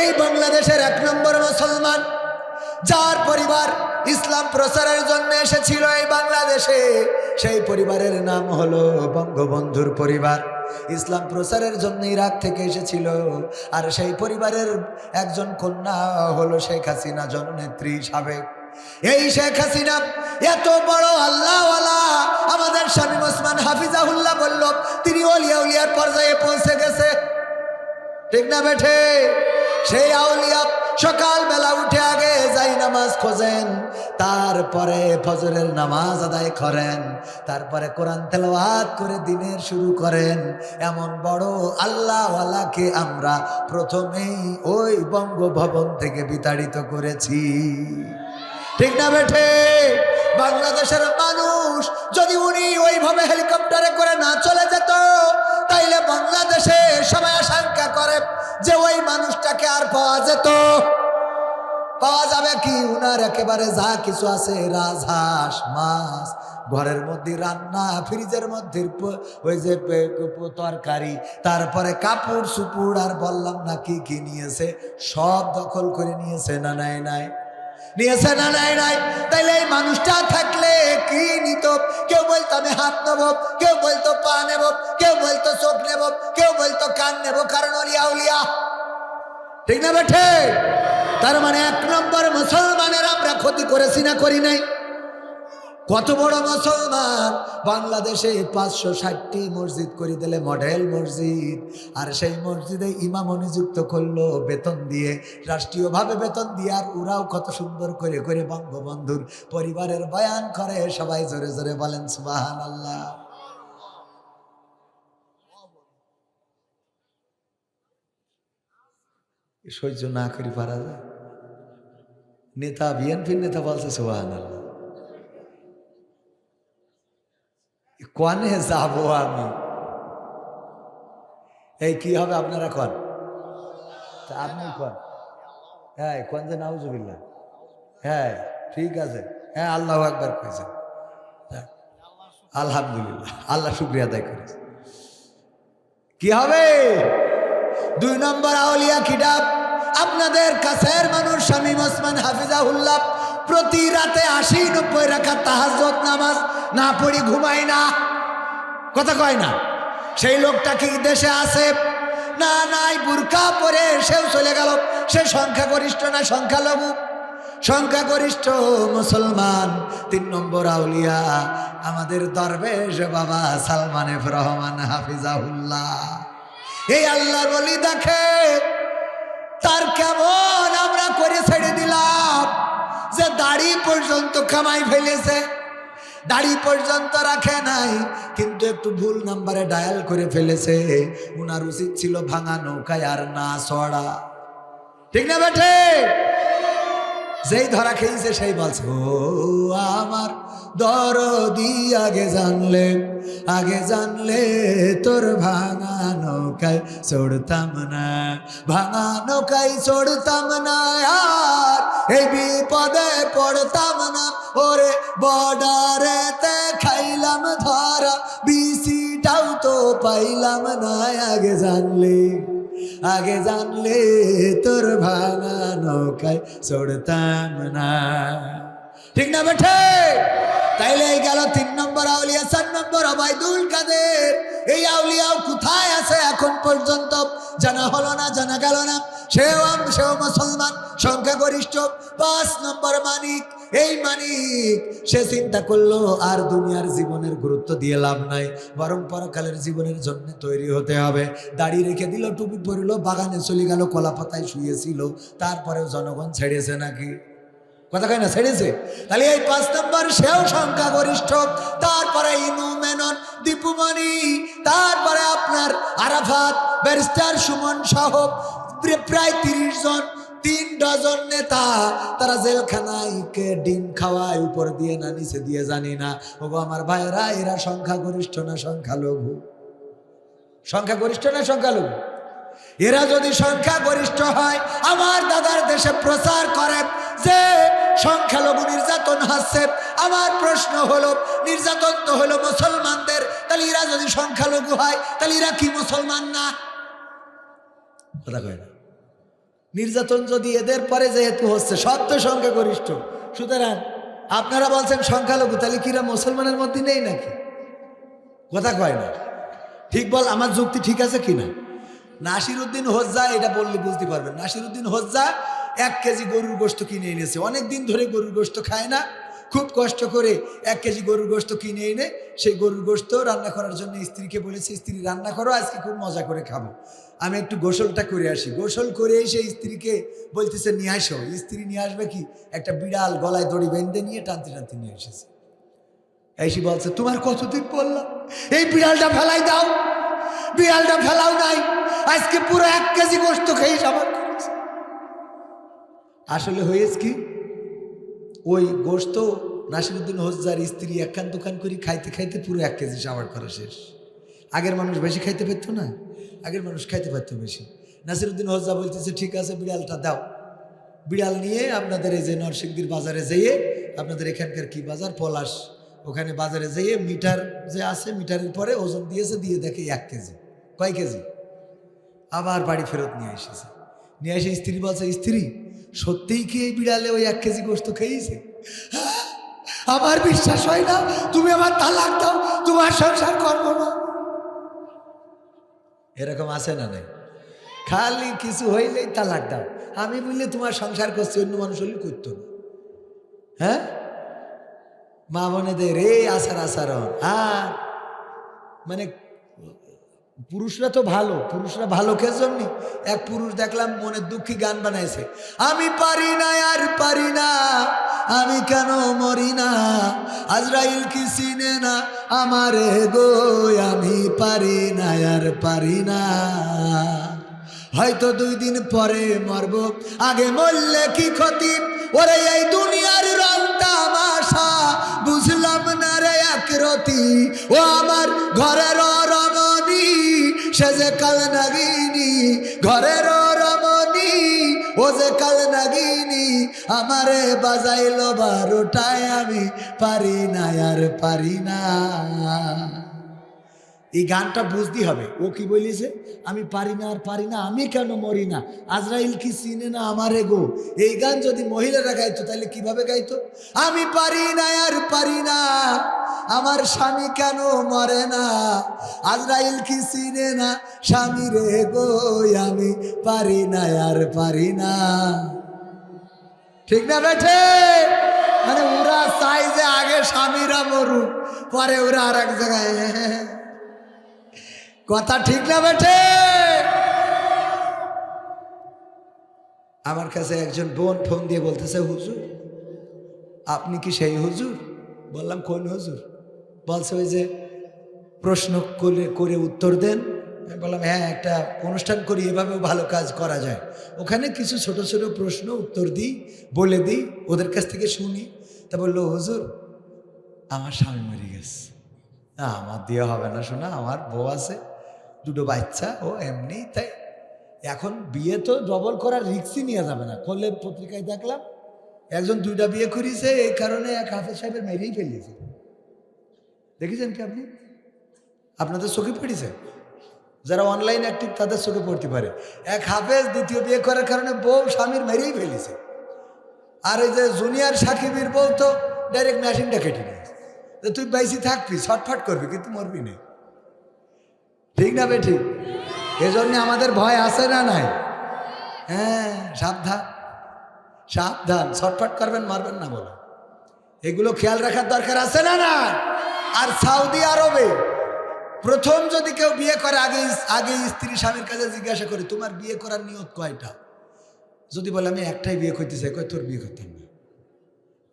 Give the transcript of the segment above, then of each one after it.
এই বাংলাদেশের এক নম্বর মুসলমান, যার পরিবার ইসলাম প্রচারের জন্য এসেছিল এই বাংলাদেশে, সেই পরিবারের নাম হলো বঙ্গবন্ধুর পরিবার। ইসলাম প্রচারের জন্য ইরাক থেকে এসেছিল, আর সেই পরিবারের একজন কন্যা হলো শেখ হাসিনা জননেত্রী সাবেক এই শেখ হাসিনা এত বড় আল্লাহওয়ালা, আমাদের স্বামী ওসমান হাফিজাহুল্লাহ বলল, তিনি অলিয়া উলিয়ার পর্যায়ে পৌঁছে গেছে। ঠিক না বেঠে? সেই আউলিয়া সকালবেলা উঠে আগে যাই নামাজ খোঁজেন, তারপরে ফজরের নামাজ আদায় করেন, তারপরে কোরআন তেলাওয়াত করে দিনের শুরু করেন। এমন বড় আল্লাহওয়ালাকে আমরা প্রথমেই ওই বঙ্গভবন থেকে বিতাড়িত করেছি। ঠিক না বেঠে? বাংলাদেশের মানুষ যে ওই মানুষটাকে আর পাওয়া যেত? পাওয়া যাবে কি? উনার একেবারে যা কিছু আছে, রাজহাঁস, মাছ, ঘরের মধ্যে রান্না, ফ্রিজের মধ্যে ওই যে তরকারি, তারপরে কাপড় সুপুড় আর বললাম না কি কি নিয়েছে? সব দখল করে নিয়েছে না নাই নাই? নিয়েছে না, নাই নাই? তাইলে এই মানুষটা থাকলে কি নিত? কেউ বলতো আমি হাত নেব, কেউ বলতো পা নেব, কেউ বলতো চোখ নেব, কেউ বলতো কান নেব, কারণ অলিয়া উলিয়া। ঠিক না বেঠে? তার মানে এক নম্বর মুসলমানের আমরা ক্ষতি করেছি না করি নাই। কত বড় মুসলমান? বাংলাদেশে পাঁচশো ষাটটি মসজিদ করে দিলে মডেল মসজিদ। আর সেই মসজিদে ইমাম নিযুক্ত করল বেতন দিয়ে, রাষ্ট্রীয়ভাবে বেতন দিয়ে। আর ওরাও কত সুন্দর করে করে বঙ্গবন্ধুর পরিবারের বয়ান করে। সবাই জোরে জোরে বলেন সুবাহান আল্লাহ সহ্য না করি, পারা যায়। নেতা, বিএনপির নেতা বলছে সুবাহান আল্লাহ কনে যাব আমি? এই কি হবে আপনারা কন? আপনি কন? হ্যাঁ কোন যে নাউজুবিল্লা হ্যাঁ ঠিক আছে। হ্যাঁ আল্লাহ একবার করেছেন হ্যাঁ, আলহামদুলিল্লাহ আল্লাহ শুক্রিয়া আদায় করেছে। কি হবে? দুই নম্বর আউলিয়া কিতাব আপনাদের কাছের মানুষ শামীম ওসমান হাফিজাহুল্লাহ প্রতি রাতে আশি নব্বই রাখা তাহাজত নামাজ না পড়ি ঘুমাই না। কথা কয় না? সেই লোকটা কি দেশে আছে? না, নাই বুরকা পরে সেও চলে গেল। সে সংখ্যাগরিষ্ঠ না সংখ্যালঘু? সংখ্যাগরিষ্ঠ মুসলমান। তিন নম্বর আউলিয়া, আমাদের দরবেশ বাবা সালমান রহমান হাফিজাহুল্লাহ। এই আল্লাহ বলি দেখে তার কেমন আমরা করে ছেড়ে দিলাম। যে দাড়ি পর্যন্ত কামাই ফেলেছে। দাড়ি পর্যন্ত রাখে নাই, কিন্তু একটু ভুল নাম্বারে ডায়াল করে ফেলেছে। উনার উচিত ছিল ভাঙা নৌকায় আর না সড়া ঠিক না বেঠে? যেই ধরা খেয়েছে সেই বলছে, ও আমার দরদি আগে জানলে আগে জানলে তোর ভাঙা নৌকায় চড়তাম না, ভাঙা নৌকায় চড়তাম না, আর এই বিপদে পড়তাম না। ওরে বর্ডারেতে খাইলাম ধরা, বিসিটাও তো পাইলাম না। আগে জানলে আগে জানলে তোর ভাঙা নৌকায় চড়তাম না। ঠিক না বেঠে? তাইলে গেল তিন নম্বর আউলিয়া, চার নম্বর অবায়দুল কাদের। এই আউলিয়াও কোথায় আছে এখন পর্যন্ত? জানা হলো না, জানা গেল না। সেও সেও মুসলমান, সংখ্যাগরিষ্ঠ। পাঁচ নম্বর মানিক, এই মানিক, সে চিন্তা করল, আর দুনিয়ার জীবনের গুরুত্ব দিয়ে লাভ নাই। বরং পরকালের জীবনের জন্য তৈরি হতে হবে। দাড়ি রেখে দিল, টুপি পরিল, বাগানে চলে গেল কলা পাতায় শুয়েছিল। তারপরেও জনগণ ছেড়েছে নাকি? কথা কয় ছেড়েছে। তাহলে এই পাঁচ নম্বর সেও সংখ্যাগরিষ্ঠ। তারপরে ইনু মেনন, দীপুমণি, তারপরে আপনার আরাফাত, ব্যারিস্টার সুমন সহ প্রায় তিরিশ জন, তিন ডজন নেতা, তারা জেলখানায় ডিম খাওয়ায়, উপর দিয়ে না নিচে দিয়ে জানি না। ওগো আমার ভাইরা এরা সংখ্যাগরিষ্ঠ না সংখ্যালঘু? সংখ্যাগরিষ্ঠ না সংখ্যালঘু? এরা যদি সংখ্যা গরিষ্ঠ হয়, আমার দাদার দেশে প্রচার করে যে সংখ্যালঘু নির্যাতন হচ্ছে। আমার প্রশ্ন হলো, নির্যাতন তো হলো মুসলমানদের, তাহলে এরা যদি সংখ্যালঘু হয়, তাহলে এরা কি মুসলমান না? নির্যাতন যদি এদের পরে যেহেতু হচ্ছে, সব তো সংখ্যাগরিষ্ঠ। সুতরাং আপনারা বলছেন সংখ্যালঘু, তাহলে কিরা মুসলমানের মধ্যে নেই নাকি? কথা কয় না। ঠিক বল, আমার যুক্তি ঠিক আছে কিনা? নাসির উদ্দিন হজ্জা এটা বললে বুঝতে পারবেন। নাসির উদ্দিন হজ্জা এক কেজি গরুর গোস্ত কিনে এনেছে। অনেক দিন ধরে গরুর গোস্ত খায় না। খুব কষ্ট করে এক কেজি গরুর গোস্ত কিনে এনে সেই গরুর গোস্ত রান্না করার জন্য স্ত্রীকে বলেছে, স্ত্রী, রান্না করো, আজকে খুব মজা করে খাব। আমি একটু গোসলটা করে আসি। গোসল করে এসে স্ত্রীকে বলতেছে, নিয়ে আসো। স্ত্রী নিয়ে আসবে কি? একটা বিড়াল গলায় দড়ি বেঁধে নিয়ে টানতে টানতে নিয়ে এসেছে। এসে বলছে, তোমার কতদিন বললাম এই বিড়ালটা ফেলাই দাও। বিড়ালটা ফেলাও নাই। আজকে পুরো এক কেজি গোস্ত খেয়ে করেছে। আসলে হয়েছে কি, ওই গোস্ত নাসিরুদ্দিন হোজার স্ত্রী একখান দোকান করে খাইতে খাইতে পুরো এক কেজি সাবার করা শেষ। আগের মানুষ বেশি খাইতে পারতো না, আগের মানুষ খাইতে পারতো বেশি। নাসিরুদ্দিন হোজা বলতেছে, ঠিক আছে, বিড়ালটা দাও। বিড়াল নিয়ে আপনাদের এই যে নরসিংদীর বাজারে যেয়ে আপনাদের এখানকার কি বাজার, পলাশ ওখানে বাজারে যেয়ে মিটার যে আছে মিটারের পরে ওজন দিয়েছে দিয়ে দেখে এক কেজি কয় কেজি? আবার বাড়ি ফেরত নিয়ে এসেছে। নিয়ে এসে স্ত্রী বলছে স্ত্রী সত্যিই কি এই বিড়ালে ওই এক কেজি গোস্ত খেয়েছে? "হ্যাঁ, আমার বিশ্বাস হয় না তুমি আমার তালাক দাও তোমার সংসার করব না। এরকম আছে না নাই? খালি কিছু হইলেই তালাক দাও। আমি বললে তোমার সংসার করছি অন্য মানুষ হলে করতো না। হ্যাঁ? মা বোনেদের এই আসার আসারণ। আর মানে পুরুষরা তো ভালো, পুরুষরা ভালো জন্য? এক পুরুষ দেখলাম মনের দুঃখী গান বানাইছে। আমি পারি না, আর পারি না, আমি কেন মরি না? আজরাইল কি চিনে না আমারে গো? আমি পারি না, আর পারি না। হয়তো দুই দিন পরে মরব। আগে মরলে কি ক্ষতি? ওরে এই দুনিয়ার রং তামাশা রতি ও আমার ঘরের রমণী, সে যে কাল নাগিনী, ঘরের রমণী, ও যে কাল নাগিনী, আমারে বাজাইল বারোটায় আমি পারি না আর পারি না। এই গানটা বুঝতে হবে। ও কি বলিছে? আমি পারি না আর পারি না, আমি কেন মরি না? আজরাইল কি চিনে না আমারে গো? এই গান যদি মহিলারা গাইতো তাহলে কীভাবে গাইতো? আমি পারি না আর পারি না, আমার স্বামী কেন মরে না? আজরাইল কি চিনে না স্বামী রে গো? আমি পারি না আর পারি না। ঠিক না বেঠে? মানে ওরা চাই যে আগে স্বামীরা মরুক, পরে ওরা আর এক জায়গায় কথা ঠিক না বেঠে? আমার কাছে একজন বোন ফোন দিয়ে বলতেছে, হুজুর, আপনি কি সেই হুজুর? বললাম, কোন হুজুর? বলছে, ওই যে প্রশ্ন করে করে উত্তর দেন। আমি বললাম হ্যাঁ একটা অনুষ্ঠান করি, এভাবেও ভালো কাজ করা যায়। ওখানে কিছু ছোট ছোট প্রশ্ন, উত্তর দিই, বলে দিই, ওদের কাছ থেকে শুনি। তা বলল, হুজুর, আমার স্বামী মরে গেছে। না, আমার দিয়ে হবে না, শোনা, আমার বউ আছে। দুটো বাচ্চা ও এমনি, তাই এখন বিয়ে তো ডবল করার রিক্সই নিয়ে যাবে না। করলে পত্রিকায় দেখলাম, একজন দুইটা বিয়ে করিয়েছে এই কারণে এক হাফেজ সাহেবের মেরেই ফেলিয়েছে। দেখেছেন কি আপনি? আপনাদের চোখে পড়েছে? যারা অনলাইন অ্যাক্টিভ তাদের চোখে পড়তে পারে। এক হাফেজ দ্বিতীয় বিয়ে করার কারণে বউ স্বামীর মেরেই ফেলেছে আর এই যে জুনিয়র সাকিবের বউ তো ডাইরেক্ট মেশিনটা কেটে নিয়েছে। তুই বাইসি থাকবি, ছটফট করবি, কিন্তু মরবি না। ঠিক না বে ঠিক এজন্য আমাদের ভয় আছে না নাই? হ্যাঁ সাবধান। সাবধান। ছটফট করবেন, মারবেন না বলো। এগুলো খেয়াল রাখার দরকার আছে না না আর সাউদি আরবে প্রথম যদি কেউ বিয়ে করে, আগে আগে স্ত্রী স্বামীর কাছে জিজ্ঞাসা করে, তোমার বিয়ে করার নিয়ত কয়টা? যদি বলে, আমি একটাই বিয়ে করতে চাই কয়, তোর বিয়ে করতাম না।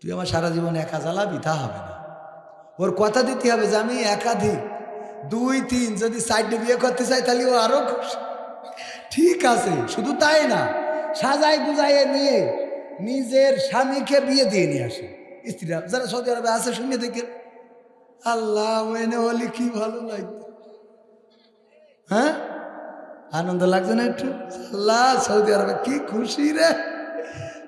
তুই আমার সারা জীবন একা জ্বালাবি? তা হবে না। ওর কথা দিতে হবে যে, আমি একাধিক দুই, তিন, যদি সাইডে বিয়ে করতে চাই তাহলে ও আরও খুশি। ঠিক আছে, শুধু তাই না সাজাই গুজাইয়ে নিয়ে নিজের স্বামীকে বিয়ে দিয়ে নিয়ে আসে। স্ত্রীরা যারা সৌদি আরবে আছে, শুনে দেখে। আল্লাহ এনে হলে কি ভালো লাগতো। হ্যাঁ? আনন্দ লাগছে না একটু? আল্লাহ, সৌদি আরবে কি খুশি রে।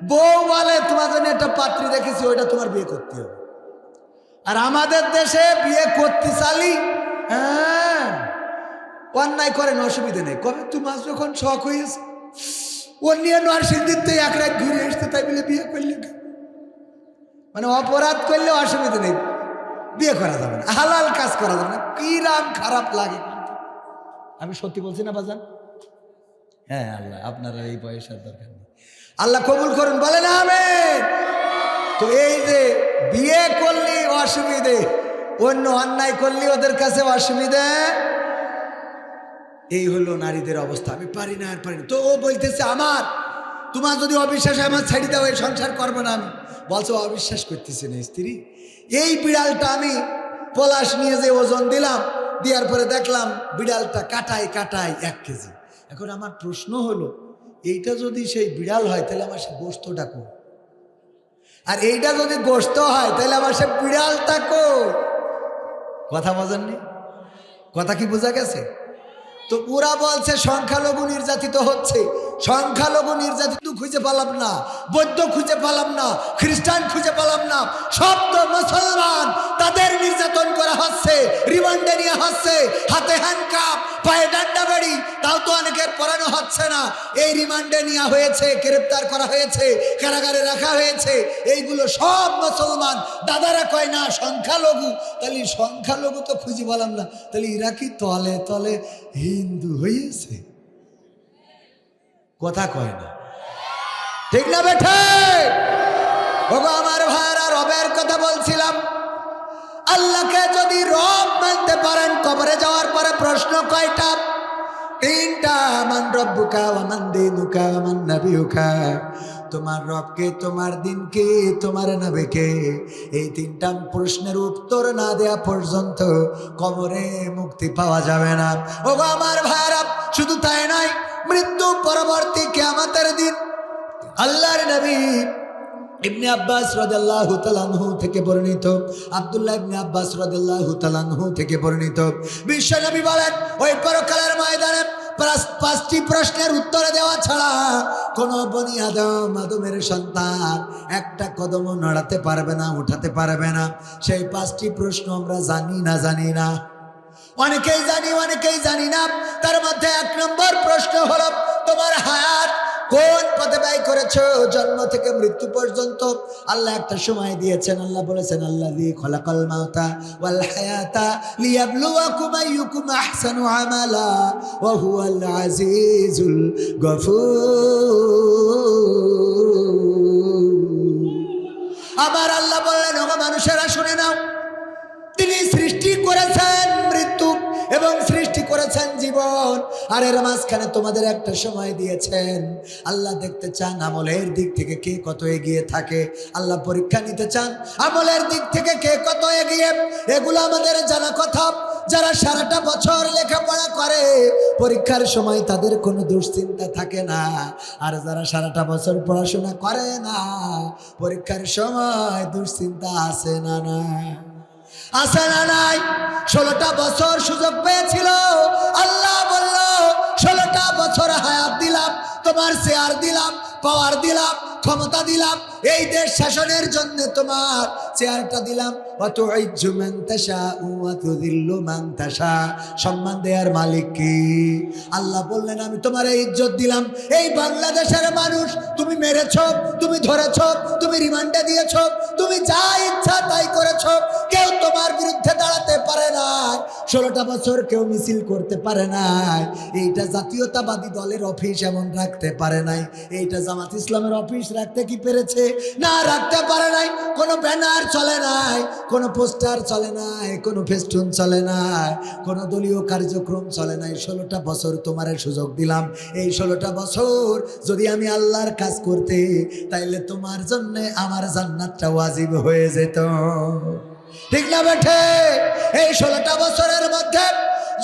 বউ বলে, তোমার জন্য একটা পাত্রী দেখেছি ওইটা তোমার বিয়ে করতে হবে। আর আমাদের দেশে বিয়ে করতে চালি হ্যাঁ। অন্যায় করেন, অসুবিধা নেই। কবে তোমার যখন শখ হয়েছে ও নিয়ে নরসিংদীতে এক রাত ঘুরে আসতে তাই বলে বিয়ে করলি? মানে অপরাধ করলে অসুবিধা নেই। বিয়ে করা যাবে না। হালাল কাজ করা যাবে না। কিরাম খারাপ লাগে। আমি সত্যি বলছি না, বাজান? হ্যাঁ আল্লাহ, আপনারা এই পয়সার দরকার নেই। আল্লাহ কবুল করুন বলে না আমেন। তো এই যে বিয়ে করলে অসুবিধে অন্য অন্যায় করলি ওদের কাছে অসুবিধে? এই হলো নারীদের অবস্থা। আমি পারি না আর পারি না। তো ও বলতেছে, আমার, তোমার যদি অবিশ্বাস আমার ছেড়ে দাও, এই সংসার করব না আমি। বলছো অবিশ্বাস করতেছে না স্ত্রী। এই বিড়ালটা আমি পলাশ নিয়ে যে ওজন দিলাম, দেওয়ার পরে দেখলাম বিড়ালটা কাটায় কাটায় এক কেজি। এখন আমার প্রশ্ন হলো, এইটা যদি সেই বিড়াল হয়, তাহলে আমার সে গোস্তটা কো আর এইটা যদি গোস্ত হয়, তাহলে আমার সে বিড়ালটা কো কথা বোঝেননি? কথা কি বোঝা গেছে? তো ওরা বলছে, সংখ্যালঘু নির্যাতিত হচ্ছে। সংখ্যালঘু নির্যাতিত খুঁজে পেলাম না, বৌদ্ধ খুঁজে পেলাম না, খ্রিস্টান খুঁজে পেলাম না, সব তো মুসলমান। তাদের নির্যাতন করা হচ্ছে, রিমান্ডে নিয়ে হচ্ছে, হাতে ডান্ডা বাড়ি তাও পড়ানো হচ্ছে না। এই রিমান্ডে নেওয়া হয়েছে, গ্রেপ্তার করা হয়েছে, কারাগারে রাখা হয়েছে। এইগুলো সব মুসলমান। দাদারা কয়, না, সংখ্যালঘু। তাহলে সংখ্যালঘু তো খুঁজে পেলাম না। তাহলে এরা কি তলে তলে হিন্দু হয়েছে? কথা কয় না। ঠিক না বেঠে? ওগো, আমার ভাইরা রবের কথা বলছিলাম। আল্লাহকে যদি রব মানতে পারেন, কবরে যাওয়ার পরে প্রশ্ন কয়টা? তিনটা মান রব্বুকা ওয়ামান দিনুকা ওয়ামান নাবিয়ুকা। তোমার রবকে, তোমার দিনকে, তোমার নবীকে এই তিনটা প্রশ্নের উত্তর না দেয়া পর্যন্ত কবরে মুক্তি পাওয়া যাবে না। ও আমার ভাইরা, শুধু তাই নয়, মৃত্যু পরবর্তী কিয়ামতের দিন আল্লাহর নবী ইবনে আব্বাস রাদিয়াল্লাহু তাআলাহু থেকে বর্ণিত, আব্দুল্লাহ ইবনে আব্বাস রাদিয়াল্লাহু তাআলাহু থেকে বর্ণিত। বিশ্ব নবী বলেন, ওই পরকালের ময়দানে পাঁচটি প্রশ্নের উত্তরে দেওয়া ছাড়া কোন বনি আদম, আদমের সন্তান একটা কদমও নড়াতে পারবে না, উঠাতে পারবে না। সেই পাঁচটি প্রশ্ন আমরা জানি না জানি না। অনেকেই জানি অনেকেই জানি না। তার মধ্যে এক নম্বর প্রশ্ন হলো, তোমার হায়াত কোন পথে ব্যয় করেছ? জন্ম থেকে মৃত্যু পর্যন্ত। আল্লাহ একটা সময় দিয়েছেন। আল্লাহ বলেছেন আল্লাহ দি খলাকাল আহসানু আমালা ওয়া হুয়াল আজিজুল আবার আল্লাহ বললেন, ওগো মানুষেরা শুনে নাও, তিনি সৃষ্টি করেছেন আর এর মাঝখানে তোমাদের একটা সময় দিয়েছেন। আল্লাহ দেখতে চান আমলের দিক থেকে কে কত এগিয়ে থাকে। আল্লাহ পরীক্ষা নিতে চান আমলের দিক থেকে কে কত এগিয়ে। এগুলো আমাদের জানা কথা। যারা সারাটা বছর লেখাপড়া করে, পরীক্ষার সময় তাদের কোনো দুশ্চিন্তা থাকে না। আর যারা সারাটা বছর পড়াশোনা করে না, পরীক্ষার সময় দুশ্চিন্তা আসে না না? আছে না নাই? ষোলোটা বছর সুযোগ পেয়েছিল। আল্লাহ বলল বছর হায়াত দিলাম, তোমার শেয়ার দিলাম, পাওয়ার দিলাম, ক্ষমতা দিলাম, এই দেশ শাসনের জন্য তোমার চেয়ারটা দিলাম। অত মাংতাসা দিল্লু মাংতাসা সম্মান দেয়ার মালিক কি? আল্লাহ বললেন, আমি তোমার এই ইজ্জত দিলাম। এই বাংলাদেশের মানুষ, তুমি মেরেছ, তুমি ধরেছ, তুমি রিমান্ডে দিয়েছ, তুমি যা ইচ্ছা তাই করেছ। কেউ তোমার বিরুদ্ধে দাঁড়াতে পারে না ষোলোটা বছর কেউ মিছিল করতে পারে নাই। এইটা জাতীয়তাবাদী দলের অফিস এমন রাখতে পারে নাই। এইটা জামাত ইসলামের অফিস রাখতে কি পেরেছে? না, রাখতে পারে নাই। কোনো ব্যানার চলে নাই, কোনো পোস্টার চলে নাই, কোনো ফেস্টুন চলে নাই, কোনো দলীয় কার্যক্রম চলে নাই। ষোলোটা বছর তোমার সুযোগ দিলাম। এই ষোলোটা বছর যদি আমি আল্লাহর কাজ করতে, তাইলে তোমার জন্য আমার জান্নাতটা ওয়াজিব হয়ে যেত। ঠিক না বেঠে? এই ষোলোটা বছরের মধ্যে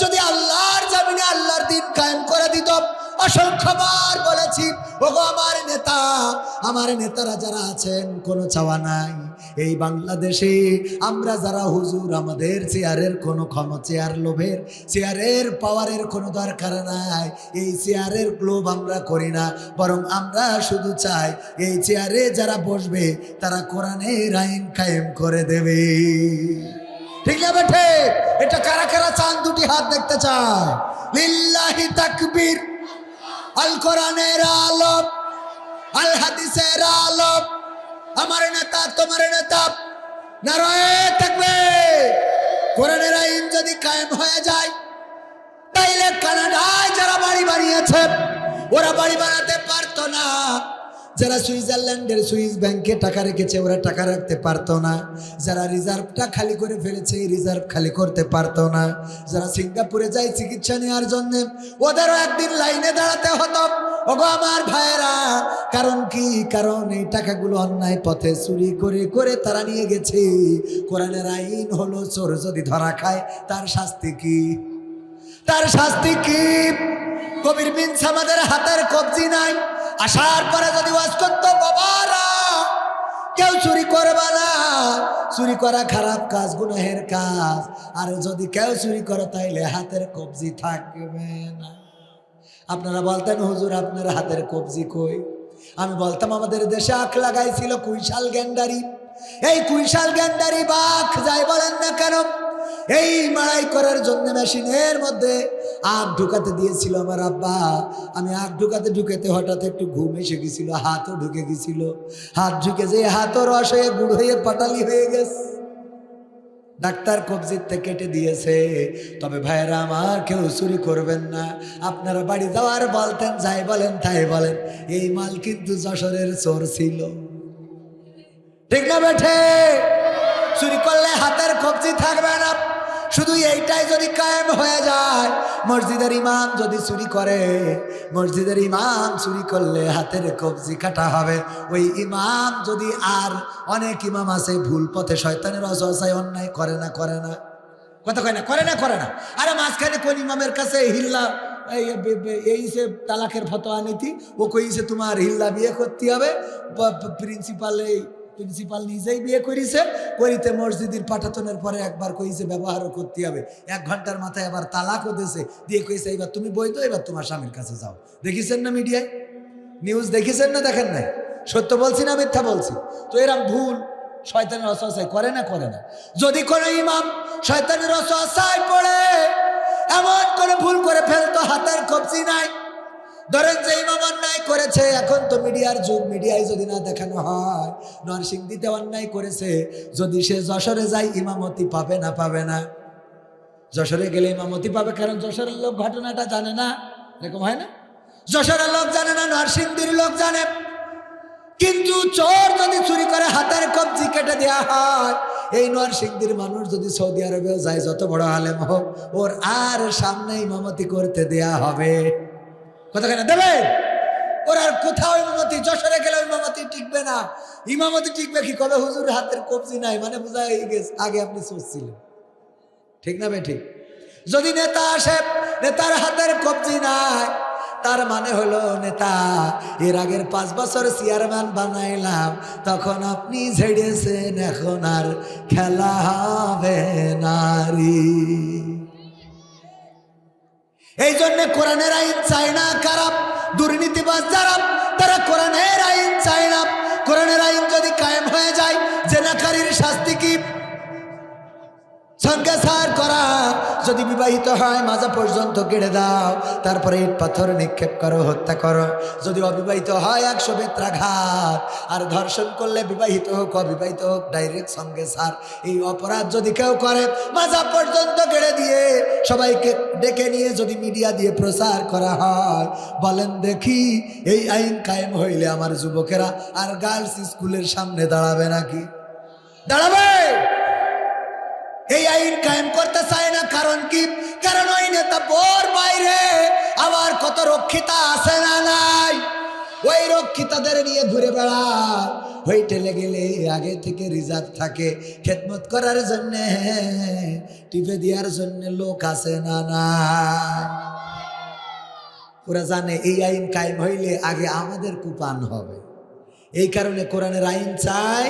যদি আল্লাহর জামিনে আল্লাহর দিন কায়েম করে দিত অসংখ্যবার বলেছি, ওগো আমার নেতা, আমার নেতারা যারা আছেন, কোনো চাওয়া নাই। এই বাংলাদেশে আমরা যারা হুজুর, আমাদের চেয়ারের কোনো ক্ষম, চেয়ার লোভের, চেয়ারের পাওয়ারের কোনো দরকার নাই। এই চেয়ারের লোভ আমরা করি না, বরং আমরা শুধু চাই এই চেয়ারে যারা বসবে, তারা কোরআনের আইন কায়েম করে দেবে। ঠিক না এটা কারা কারা চান? দুটি হাত দেখতে চায় আল কোরআনের আলো, আল হাদিসের আলো। আমার নেতা, তোমার নেতা। নারায় থাকবে। কোরআনের আইন যদি কায়েম হয়ে যায়, তাইলে কানাডায় যারা বাড়ি বানিয়েছে, ওরা বাড়ি বানাতে পারতো না। যারা সুইজারল্যান্ডের সুইস ব্যাংকে টাকা রেখেছে, ওরা টাকা রাখতে পারতো না। যারা রিজার্ভটা খালি করে ফেলেছে রিজার্ভ খালি করতে পারতো না। যারা সিঙ্গাপুরে যায় চিকিৎসা নেওয়ার জন্য, ওদেরও একদিন লাইনে দাঁড়াতে হতো। ওগো আমার ভাইয়েরা কারণ কি? কারণ এই টাকাগুলো অন্যায় পথে চুরি করে করে তারা নিয়ে গেছে। কোরআনের আইন হলো, চোর যদি ধরা খায়, তার শাস্তি কি? তার শাস্তি কি? কবির বিন আমাদের হাতের কবজি নাই। আসার পরে যদি ওয়াজ করতো, বাবারা, কেউ চুরি করবে না। চুরি করা খারাপ কাজ, গুনাহের কাজ। আর যদি কেউ চুরি করে, তাইলে হাতের কবজি থাকবে না। আপনারা বলতেন, হুজুর, আপনার হাতের কবজি কই? আমি বলতাম, আমাদের দেশে আখ লাগাইছিল কুইশাল গ্যান্ডারি। এই কুইশাল গ্যান্ডারি বাঘ যাই বলেন না কেন, এই মারাই করার জন্য মেশিনের মধ্যে আখ ঢুকাতে দিয়েছিল আমার আব্বা। আমি আখ ঢুকাতে ঢুকেতে হঠাৎ একটু ঘুম এসে গেছিল, হাতও ঢুকে গেছিল। হাত ঢুকে যে হাতও রস হয়ে, গুড় হয়ে, পাটালি হয়ে গেছে। ডাক্তার কবজিতে কেটে দিয়েছে। তবে ভাইয়েরা, আমার কেউ চুরি করবেন না। আপনারা বাড়ি যাওয়ার বলতেন, যাই বলেন, তাই বলেন। এই মাল কিন্তু যশোরের চোর ছিল। ঠিক না বেঠে? চুরি করলে হাতের কবজি থাকবে না। শুধু এইটাই যদি কায়েম হয়ে যায়, মসজিদের ইমাম যদি চুরি করে, মসজিদের ইমাম চুরি করলে হাতের কবজি কাটা হবে। ওই ইমাম যদি আর অনেক ইমাম আছে, ভুল পথে শয়তানের অসহায় অন্যায় করে না করে না। কথা কয় না, করে না করে না। আরে মাঝখানে কোন ইমামের কাছে হিল্লা, এই সে তালাকের ফতোয়া নীতি, ও কইছে তোমার হিল্লা বিয়ে করতে হবে। প্রিন্সিপাল এই প্রিন্সিপাল নিজেই বিয়ে করিছে, করিতে মসজিদের পাঠাতনের পরে একবার কইছে, ব্যবহারও করতে হবে। এক ঘণ্টার মাথায় আবার তালাকও দিয়েছে দিয়ে কইছে এবার তুমি বইতো এবার তোমার স্বামীর কাছে যাও। দেখিছেন না মিডিয়ায়? নিউজ দেখেছেন না দেখেন নাই? সত্য বলছি না মিথ্যা বলছি? তো এরম ভুল। শয়তানের অসহায় করে না করে না। যদি কোনো ইমাম শয়তানের অসহায় পড়ে, এমন করে ভুল করে ফেলতো, হাতের কবজি নাই। ধরেন যে ইমাম অন্যায় করেছে, এখন তো মিডিয়ার যুগ, মিডিয়ায় যদি না দেখানো হয়, নরসিংদীতে অন্যায় করেছে, যদি সে যশোরে যায়, ইমামতি পাবে না পাবে না? যশোরে গেলে ইমামতি পাবে, কারণ যশোরের লোক ঘটনাটা জানে না। এরকম হয় না? যশোরের লোক জানে না, নরসিংদীর লোক জানে। কিন্তু চোর যদি চুরি করে হাতের কবজি কেটে দেওয়া হয়, এই নরসিংদীর মানুষ যদি সৌদি আরবেও যায়, যত বড় আলেম হোক, ওর আর সামনে ইমামতি করতে দেয়া হবে। কথা কেন দেবে ওর আর কোথাও ইমামতি, যশোরে গেলে ইমামতি টিকবে না। ইমামতি টিকবে কি কবে? হুজুর হাতের কবজি নাই মানে বোঝা গেছে, আগে আপনি সোচছিলেন ঠিক না ভাই ঠিক যদি নেতা আসে, নেতার হাতের কবজি নাই, তার মানে হলো নেতা, এর আগের পাঁচ বছর চেয়ারম্যান বানাইলাম, তখন আপনি ঝেড়েছেন, এখন আর খেলা হবে নারী। এই জন্যে কোরআনের আইন চায় না খারাপ দুর্নীতিবাস যারা, তারা কোরআনের আইন চায় না। কোরআনের আইন যদি কায়েম হয়ে যায়, জেনাকারীর শাস্তি কি? সঙ্গে সার করা। যদি বিবাহিত হয়, মাজা পর্যন্ত কেড়ে দাও। তারপরে ইট পাথর নিক্ষেপ করো, হত্যা করো। যদি অবিবাহিত হয়, একশো বেত্রাঘাত আর ধর্ষণ করলে বিবাহিত হোক, অবিবাহিত হোক ডাইরেক্ট সঙ্গে সার। এই অপরাধ যদি কেউ করে, মাজা পর্যন্ত কেড়ে দিয়ে সবাইকে ডেকে নিয়ে যদি মিডিয়া দিয়ে প্রচার করা হয়, বলেন দেখি এই আইন কায়েম হইলে আমার যুবকেরা আর গার্লস স্কুলের সামনে দাঁড়াবে নাকি? দাঁড়াবে! এই আইন কায়েম করতে চায় না, কারণ কি? কারণ ওই নেতা বোর বাইরে। আবার কত রক্ষিতা আছে না নাই? ওই রক্ষিতাদের নিয়ে ঘুরে বেড়ায়। হইটেলে গেলে আগে থেকে রিজার্ভ থাকে, খেদমত করার জন্য, টিপে দেওয়ার জন্য লোক আছে না না ওরা জানে এই আইন কায়েম হইলে আগে আমাদের কুপান হবে। এই কারণে কোরআনের আইন চায়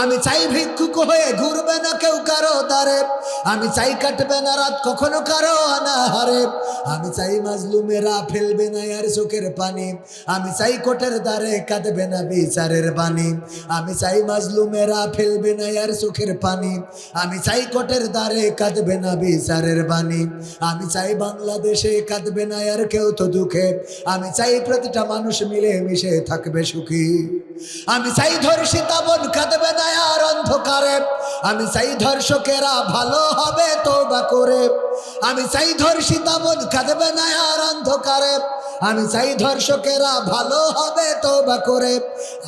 আমি চাই ভিক্ষুক হয়ে ঘুরবে না কেউ কারও দ্বারে। আমি চাই কাটবে না রাত কখনো কারও অনাহারে আমি চাই মাজলুমেরা ফেলবে না আর চোখের পানি। আমি চাই কোটের দ্বারে কাঁদবে না বিচারের বাণী। আমি চাই মাজলুমেরা ফেলবে না আর চোখের পানি। আমি চাই কোটের দ্বারে কাঁদবে না বিচারের বাণী। আমি চাই বাংলাদেশে কাঁদবে না আর কেউ তো দুঃখে। আমি চাই প্রতিটা মানুষ মিলে মিশে থাকবে সুখী। আমি চাই ধর্ষিতা বোন কাঁদবে না আর অন্ধকারে। আমি চাই ধর্ষকেরা, ভালো হবে তোবা করে। আমি চাই ধর্ষিতা মন কাঁদবে না অন্ধকারে। আমি চাই ধর্ষকেরা ভালো হবে তোবা করে।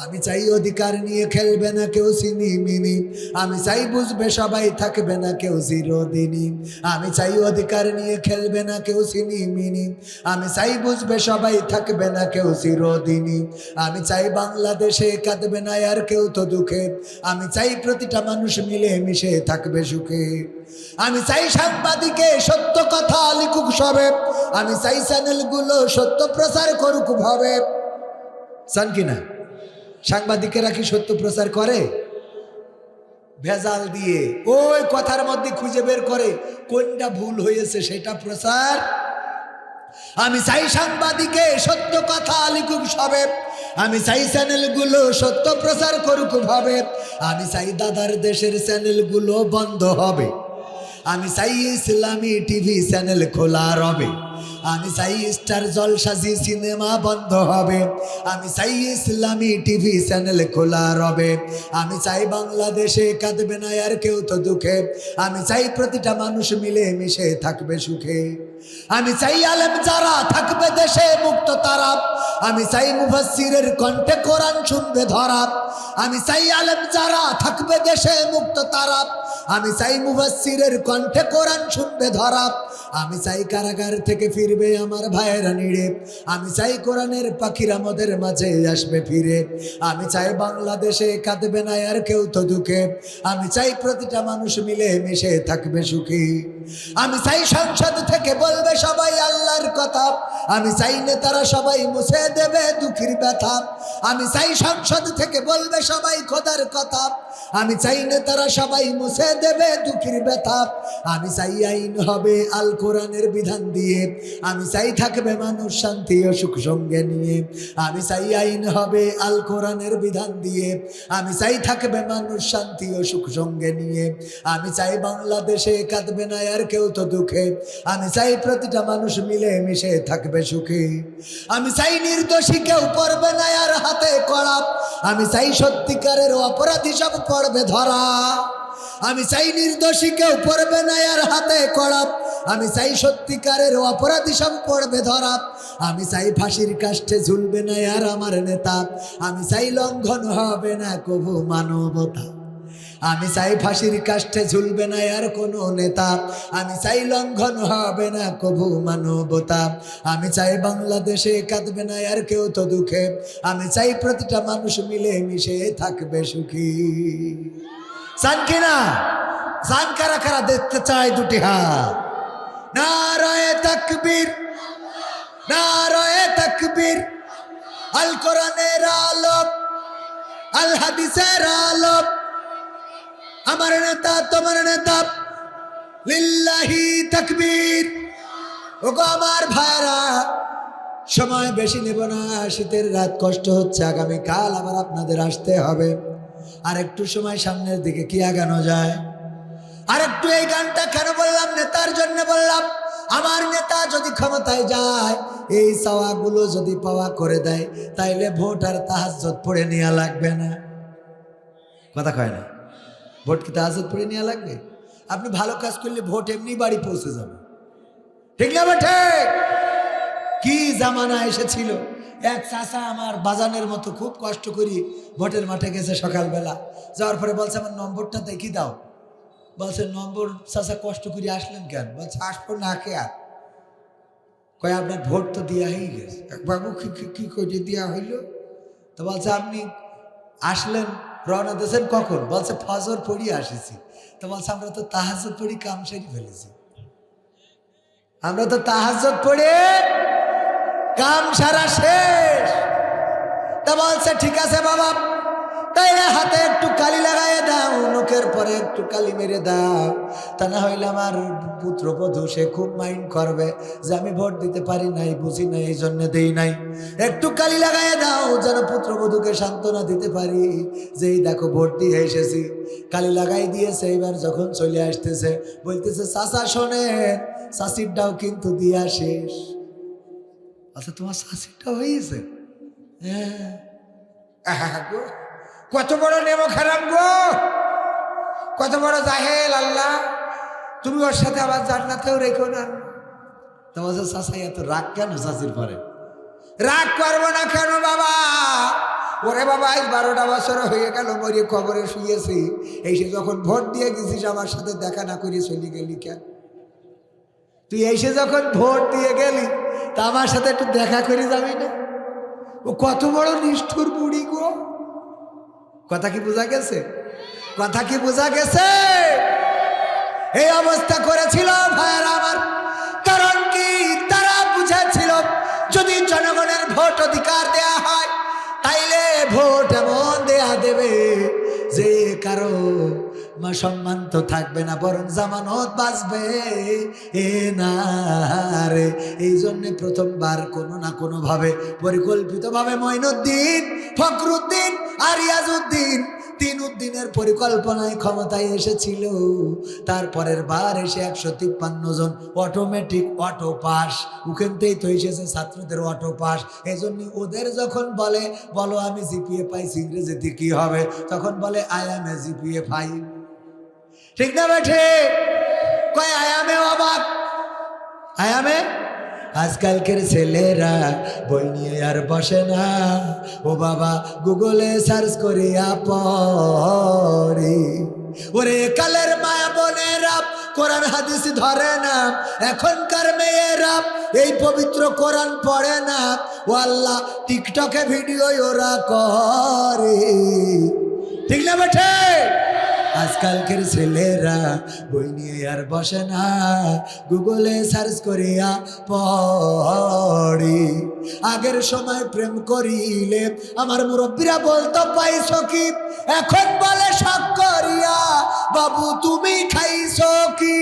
আমি চাই অধিকার নিয়ে খেলবে না কেউ সিনি মিনি। আমি চাই বুঝবে সবাই থাকবে না কেউ চিরদিনই। আমি চাই অধিকার নিয়ে খেলবে না কেউ সিনি মিনি। আমি চাই বুঝবে সবাই থাকবে না কেউ চিরদিনই। আমি চাই বাংলাদেশে কাঁদবে না আর কেউ তো দুঃখে। আমি চাই প্রতিটা মানুষ মিলে মিশে থাকবে সুখে। আমি চাই সাংবাদিকে সত্য কথা লিখুক সবে। আমি চাই চ্যানেলগুলো সত্য প্রচার করুক ভাবে। চান কিনা সাংবাদিকেরা কি সত্য প্রচার করে? ভেজাল দিয়ে ওই কথার মধ্যে খুঁজে বের করে কোনটা ভুল হয়েছে সেটা প্রচার। আমি চাই সাংবাদিকে সত্য কথা লিখুক সবে। আমি চাই চ্যানেলগুলো সত্য প্রচার করুক ভাবে। আমি চাই দাদার দেশের চ্যানেলগুলো বন্ধ হবে। আমি চাই ইসলামী টিভি চ্যানেল খোলা রবে আমি চাই স্টার জলসাজি, সিনেমা বন্ধ হবে। আমি চাই ইসলামী টিভি চ্যানেল খোলা রবে। আমি চাই বাংলাদেশে কাঁদবে না আর কেউ তো দুঃখে। আমি চাই প্রতিটা মানুষ মিলে মিশে থাকবে সুখে। আমি চাই আলেম যারা থাকবে দেশে মুক্ত তারা। আমি চাই মুফাসসিরের কণ্ঠে কোরআন শুনবে ধরা। আমি চাই আলেম যারা থাকবে দেশে মুক্ত তারা। আমি চাই মুফাসসিরের কণ্ঠে কোরআন শুনবে ধরা। আমি চাই কারাগার থেকে ফিরবে আমার ভাইয়েরা নিড়ে আমি চাই কোরআনের পাখিরা আমাদের মাঝে আসবে ফিরে। আমি চাই বাংলাদেশে কাঁদবে না আর কেউ তো দুঃখে। আমি চাই প্রতিটা মানুষ মিলে মিশে থাকবে সুখী। আমি চাই সংসদ থেকে বলবে সবাই আল্লাহর কথা। আমি চাই নেতারা সবাই মুছে দেবে দুঃখীর ব্যথা। আমি চাই সংসদ থেকে বলবে সবাই খোদার কথা। আমি চাই নেতারা সবাই মুছে দেবে দুঃখীর ব্যথা। আমি চাই আইন হবে আল কোরআনের বিধান দিয়ে। আমি চাই থাকবে মানুষ শান্তি ও সুখ সঙ্গে নিয়ে। আমি চাই আইন হবে আল কোরআনের বিধান দিয়ে। আমি চাই থাকবে মানুষ শান্তি ও সুখ সঙ্গে নিয়ে। আমি চাই বাংলাদেশে কাঁদবে না আর কেউ তো দুঃখে। আমি চাই প্রতিটা মানুষ মিলে মিশে থাকবে সুখে। আমি চাই নির্দোষী কেউ পড়বে না আর হাতে কড়া আমি চাই সত্যিকারের অপরাধী সব পড়বে ধরা। আমি চাই নির্দোষী কেউ পড়বে না আর হাতে কড়াপ। আমি চাই সত্যিকারের অপরাধী সব পড়বে ধরা। আমি চাই ফাঁসির কাষ্টে ঝুলবে না আর আমার নেতা। আমি চাই লঙ্ঘন হবে না কবু মানবতা। আমি চাই ফাঁসির কাষ্টে ঝুলবে না আর কোনো নেতা। আমি চাই লঙ্ঘন হবে না কবু মানবতা। আমি চাই বাংলাদেশে কাঁদবে না আর কেউ তো দুঃখে। আমি চাই প্রতিটা মানুষ মিলে মিশে থাকবে সুখী। চান কিনা চান কারা কারা দেখতে চাই দুটি হাত? নারায় তাকবীর নারায় তাকবীর। আল কোরআনের আলোক, আল হাদিসের আলোক। আমার নেতা, তোমার নেতা। লিল্লাহি তাকবীর। ওগো আমার ভাইরা সময় বেশি নেব না, শীতের রাত কষ্ট হচ্ছে আগামী কাল আবার আপনাদের আসতে হবে। আর একটু সময় সামনের দিকে কি আগানো যায়? আর একটু এই গানটা কেন বললাম, নেতার জন্য বললাম, আমার নেতা যদি ক্ষমতায় যায়, এই চাওয়াগুলো যদি পাওয়া করে দেয়, তাইলে ভোট আর তাহাজত পড়ে নেওয়া লাগবে না। কথা কয় না। ভোট কি তাহাজত পড়ে নেওয়া লাগবে? আপনি ভালো কাজ করলে ভোট এমনি বাড়ি পৌঁছে যাবে। ঠিক না বেঠে কি জামানা এসেছিল? এক চাষা আমার বাজানের মতো খুব কষ্ট করি ভোটের মাঠে গেছে সকালবেলা। যাওয়ার পরে বলছে, আমার নম্বরটা দেখি দাও। বলছে, নম্বর চাষা কষ্ট করে আসলেন কেন? বলছে, আসব না কে আর? কয়, আপনার ভোট তো দেওয়া হয়ে গেছে বাবু, কি- কি করে দেওয়া হইল? তো বলছে, আপনি আসলেন রওনা দিয়েছেন কখন? বলছে, ফজর পড়ি আসেছি। তো বলছে, আমরা তো তাহাজ পড়ি কাম সেরে ফেলেছি। আমরা তো তাহাজত পড়ে কাম সারা শেষ। তা বলছে, ঠিক আছে বাবা। তাই হাতে একটু কালি লাগাই মুখের পরে একটু কালি মেরে দাও। তা না হইলে আমার পুত্রবধূ সে খুব মাইন্ড করবে যে আমি ভোট দিতে পারি নাই, বুঝি নাই, এই জন্য দেই নাই। একটু কালি লাগাই দাও যেন পুত্রবধূকে সান্ত্বনা দিতে পারি যে, এই দেখো, ভোট দিয়ে এসেছি। কালি লাগাই দিয়েছে, এবার যখন চলে আসতেছে, বলতেছে, চাচা, শোনেন চাষিরটাও কিন্তু দিয়া শেষ। আচ্ছা তোমার শাশিটা হয়েছে হ্যাঁ। কত বড় নেমো খারাপ গো! কত বড় জাহেল, আল্লাহ। তুমি ওর সাথে আবার জান্নাতেও রেখো না। তোমার শাসাই এত রাগ কেন শাশির পরে রাগ করব না কেন বাবা? ওরে বাবা, আজ বারোটা বছর হয়ে গেল মরিয়ে খবরে শুয়েছি। এই সে যখন ভোট দিয়ে গেছিস, আমার সাথে দেখা না করিয়ে চলে গেলি কেন? তুই এসে যখন ভোট দিয়ে গেলি, তা আমার সাথে একটু দেখা করে যাবি না? ও কত বড় নিষ্ঠুর বুড়ি গো। কথা কি বোঝা গেছে? কথা কি বোঝা গেছে? এই অবস্থা করেছিল ভাইয়ের আমার। কারণ কি? তারা বুঝেছিল, যদি জনগণের ভোট অধিকার দেয়া হয়, তাইলে ভোট এমন দেয়া দেবে যে কারও সম্মান তো থাকবে না, বরং জামানত বাঁচবে। এ না রে, এই জন্যে প্রথমবার কোনো না কোনোভাবে পরিকল্পিতভাবে মঈনুদ্দিন ফখরুদ্দিন আর তিন উদ্দিনের পরিকল্পনায় ক্ষমতায় এসেছিল। তারপরের বার এসে একশো তিপ্পান্ন জন অটোমেটিক অটো পাস ওখানতেই তো এসেছে ছাত্রদের অটো পাস এই জন্য ওদের যখন বলে, বলো আমি জিপিএ পাইছি, ইংরেজিতে কি হবে? তখন বলে I am a GPA five ঠিক না বেঠে? কয় আয়ামে অবাক। আয়ামে আজকালকের ছেলেরা বই নিয়ে আর বসে না। ও বাবা, গুগলে সার্চ করিয়া পড়ে। ওরে কালের মায়া বোনেরা, কোরআন হাদিস ধরে না। এখনকার মেয়েরা এই পবিত্র কোরআন পড়ে না। ও আল্লাহ, টিকটকে ভিডিও ওরা করে। ঠিক না বেঠে? আজকালকের ছেলেরা বই নিয়ে আর বসে না। গুগলে সার্চ করিয়া পড়ি। আগের সময় প্রেম করিলে আমার মুরব্বীরা বলতো, পাই কি এখন বলে সব করিয়া, বাবু তুমি খাইছ কি?